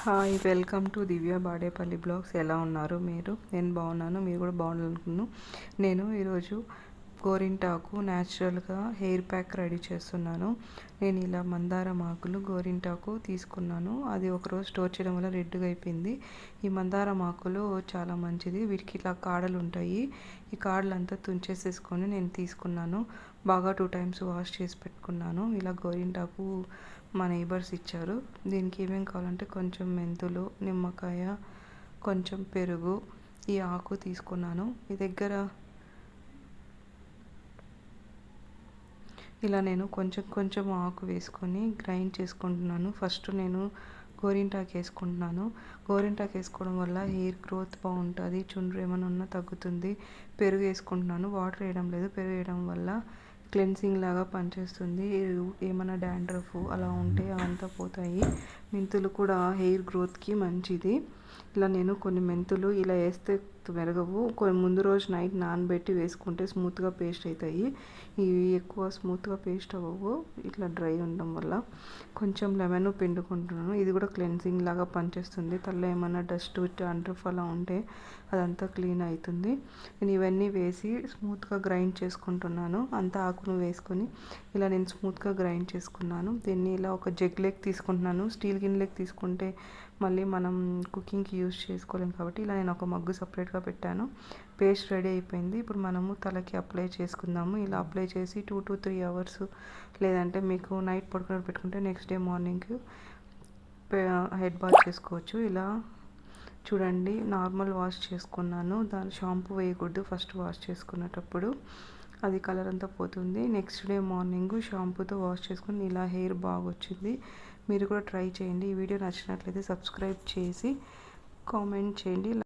Hi welcome to Divya Badepalli blogs ఎలా ఉన్నారు మీరు? నేను బాగున్నాను మీరు కూడా బాగుండాలనుకున్నాను నేను ఈరోజు గోరింటాకు న్యాచురల్గా హెయిర్ ప్యాక్ రెడీ చేస్తున్నాను. నేను ఇలా మందారం ఆకులు గోరింటాకు తీసుకున్నాను. అది ఒకరోజు స్టోర్ చేయడం వల్ల రెడ్గా అయిపోయింది. ఈ మందారం ఆకులు చాలా మంచిది. వీటికి ఇలా కాడలు ఉంటాయి. ఈ కాడలు అంతా తుంచేసేసుకొని నేను తీసుకున్నాను. బాగా టూ టైమ్స్ వాష్ చేసి పెట్టుకున్నాను. ఇలా గోరింటాకు మా నైబర్స్ ఇచ్చారు. దీనికి ఏమేమి కావాలంటే కొంచెం మెంతులు నిమ్మకాయ కొంచెం పెరుగు ఈ ఆకు తీసుకున్నాను. మీ దగ్గర ఇలా నేను కొంచెం కొంచెం ఆకు వేసుకొని గ్రైండ్ చేసుకుంటున్నాను. ఫస్ట్ నేను గోరింటాకు వేసుకుంటున్నాను. గోరింటాకు వేసుకోవడం వల్ల హెయిర్ గ్రోత్ బాగుంటుంది. చుండ్రు ఏమైనా ఉన్నా తగ్గుతుంది. పెరుగు వేసుకుంటున్నాను. వాటర్ వేయడం లేదు. పెరుగు వేయడం వల్ల క్లెన్సింగ్ లాగా పనిచేస్తుంది. ఏమైనా డాండ్రఫ్ అలా ఉంటే అవంతా పోతాయి. మెంతులు కూడా హెయిర్ గ్రోత్కి మంచిది. ఇలా నేను కొన్ని మెంతులు ఇలా వేస్తే మెరగవు. కొన్ని ముందు రోజు నైట్ నానబెట్టి వేసుకుంటే స్మూత్గా పేస్ట్ అవుతాయి. ఇవి ఎక్కువ స్మూత్గా పేస్ట్ అవ్వవు. ఇట్లా డ్రై ఉండడం వల్ల కొంచెం లెమన్ పిండుకుంటున్నాను. ఇది కూడా క్లెన్సింగ్ లాగా పనిచేస్తుంది. తల్ల ఏమైనా డస్ట్ అండ్రఫ్ అలా ఉంటే అదంతా క్లీన్ అవుతుంది. నేను ఇవన్నీ వేసి స్మూత్గా గ్రైండ్ చేసుకుంటున్నాను. అంత ఆకును వేసుకొని ఇలా నేను స్మూత్గా గ్రైండ్ చేసుకున్నాను. దీన్ని ఇలా ఒక జగ్ లెగ్ తీసుకుంటున్నాను. స్టీల్ గిన్నెలకు తీసుకుంటే మళ్ళీ మనం కుకింగ్కి యూజ్ చేసుకోలేము కాబట్టి ఇలా నేను ఒక మగ్గు సపరేట్గా పెట్టాను. పేస్ట్ రెడీ అయిపోయింది. ఇప్పుడు మనము తలకి అప్లై చేసుకుందాము. ఇలా అప్లై చేసి టూ టు త్రీ అవర్స్ లేదంటే మీకు నైట్ పడుకుని పెట్టుకుంటే next day morning head bath చేసుకోవచ్చు. ఇలా చూడండి నార్మల్ వాష్ చేసుకున్నాను. దాని షాంపూ వేయకూడదు ఫస్ట్ వాష్ చేసుకునేటప్పుడు. అది కలర్ అంతా పోతుంది. నెక్స్ట్ డే మార్నింగ్ షాంపూతో వాష్ చేసుకుని ఇలా హెయిర్ బాగా వచ్చింది మీరు కూడా ట్రై చేయండి. ఈ వీడియో నచ్చినట్లయితే సబ్స్క్రైబ్ చేసి కామెంట్ చేయండి.